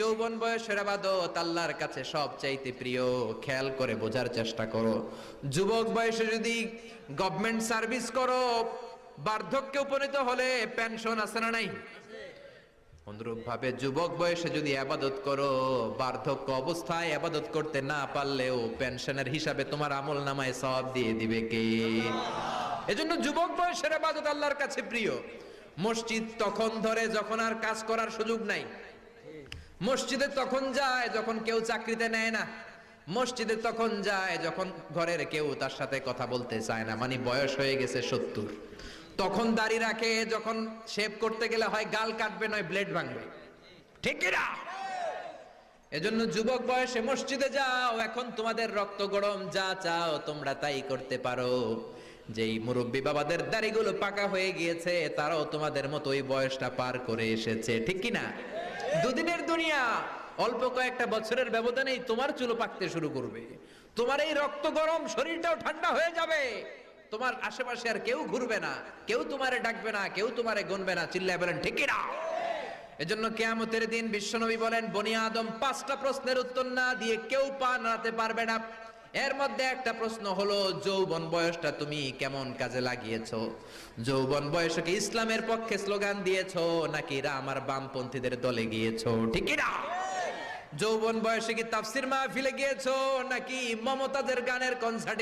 যৌবন বয়সের আবাদত আল্লাহর কাছে সব চাইতে প্রিয়। খেয়াল করে বোঝার চেষ্টা করো। যুবক বয়সে যদি গভর্নমেন্ট সার্ভিস করো, বার্ধক্যে উপনীত হলে পেনশন আছে না নাই? অনুরূপ ভাবে যুবক বয়সে যদি আবাদত করো, বার্ধক্য অবস্থায় আবাদত করতে না পারলেও পেনশনের হিসাবে তোমার আমল নামায় সব দিয়ে দিবে কে? এজন্য যুবক বয়সের আবাদত আল্লাহর কাছে প্রিয়। মসজিদ তখন ধরে যখন আর কাজ করার সুযোগ নাই। মসজিদে তখন যায় যখন কেউ চাকরিতে নেয় না। মসজিদে তখন যায় যখন ঘরের কেউ তার সাথে কথা বলতে চায় না মানে বয়স হয়ে গেছে সত্তর। তখন দাড়ি রাখে, যখন শেভ করতে গেলে হয় গাল কাটবে, নয় ব্লেড ভাঙবে। ঠিক না? এজন্য যুবক বয়সে মসজিদে যাও, এখন তোমাদের রক্ত গরম, যা চাও তোমরা তাই করতে পারো। যেই মুরব্বী বাবাদের দাড়িগুলো পাকা হয়ে গিয়েছে, তারাও তোমাদের মতো ওই বয়সটা পার করে এসেছে, ঠিক কিনা না? দুদিনের দুনিয়া, অল্প কয়েকটা বছরের ব্যবধানেই তোমার চুলো পাকতে শুরু করবে। তোমার এই রক্ত গরম শরীরটাও ঠান্ডা হয়ে যাবে। তোমার আশেপাশে আর কেউ ঘুরবে না, কেউ তোমারে ডাকবে না, কেউ তোমারে গুনবে না, চিল্লায় বলেন ঠিক কি না? এজন্য কেয়ামতের দিন বিশ্বনবী বলেন, বনি আদম পাঁচটা প্রশ্নের উত্তর না দিয়ে কেউ পা নাড়াতে পারবে না। এর মধ্যে একটা প্রশ্ন হলো, যৌবন বয়সটা তুমি কেমন কাজে লাগিয়েছ? যৌবন বয়সকে ইসলামের পক্ষে স্লোগান দিয়েছ, নাকি রা আমার বামপন্থীদের দলে গিয়েছো? ঠিক না যৌবন বয়সে কি তাফসির মাহফিলে গিয়েছো, নাকি মমতাদের গানের কনসার্টে